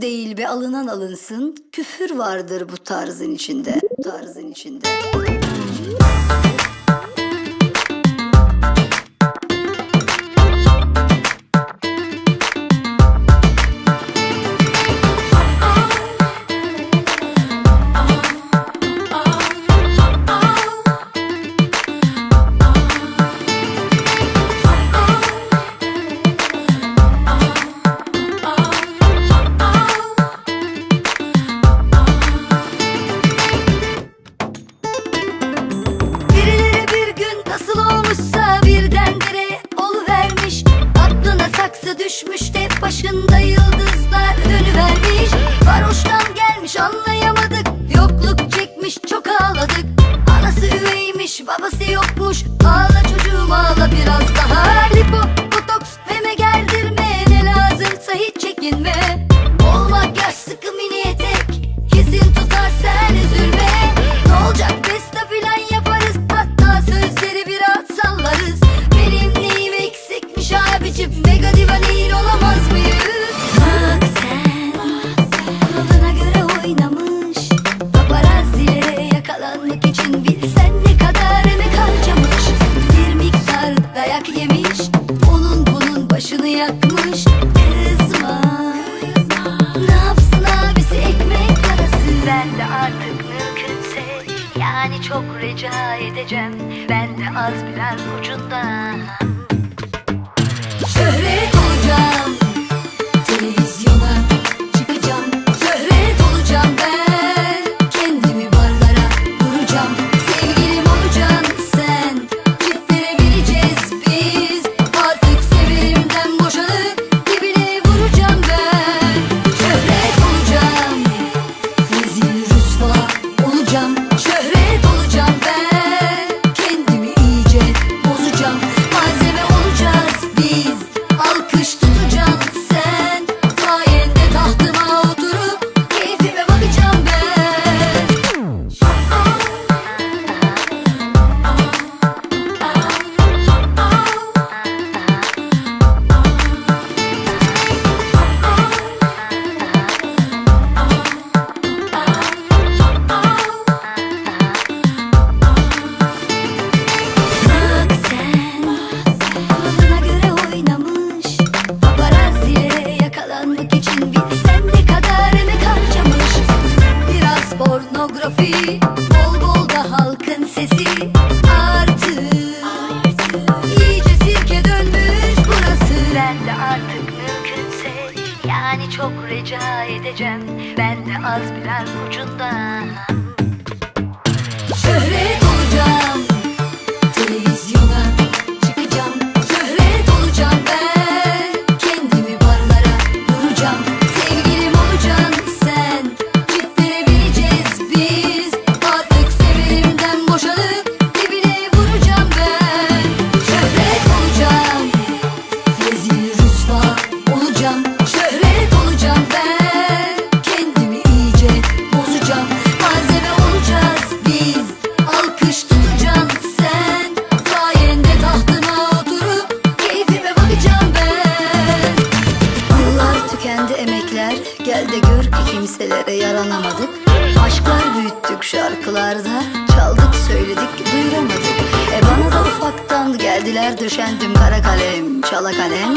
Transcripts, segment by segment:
Değil be alınan alınsın, küfür vardır bu tarzın içinde, tarzın içinde. Gelmiş anlayamadık. Yokluk çekmiş çok ağladık. Anası üveymiş babası yokmuş. Ağla çocuğum ağla biraz daha. Lipo, botoks, meme gerdirme. Ne lazımsa hiç çekinme. Olmak yaş sıkı mini etek. Kesin tutar sen üzülme. Ne olacak? Besta filan yaparız. Hatta sözleri biraz sallarız. Benim neyim eksikmiş abicim? Mega diva değil olamaz başını yakmış Kızma. Ne yapsın abisi ekmek parası? Ben de artık mümkünse Yani çok rica edeceğim. Ben de az biraz ucundan Şöhret rica edeceğim Ben de az biraz ucundan Şöhret olacağım kimselere yaranamadık. Aşklar büyüttük şarkılarda Çaldık söyledik duyuramadık. E bana da ufaktan geldiler döşendim kara kalem çala kalem.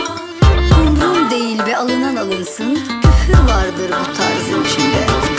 Umrum değil be alınan alınsın Küfür vardır bu tarzın içinde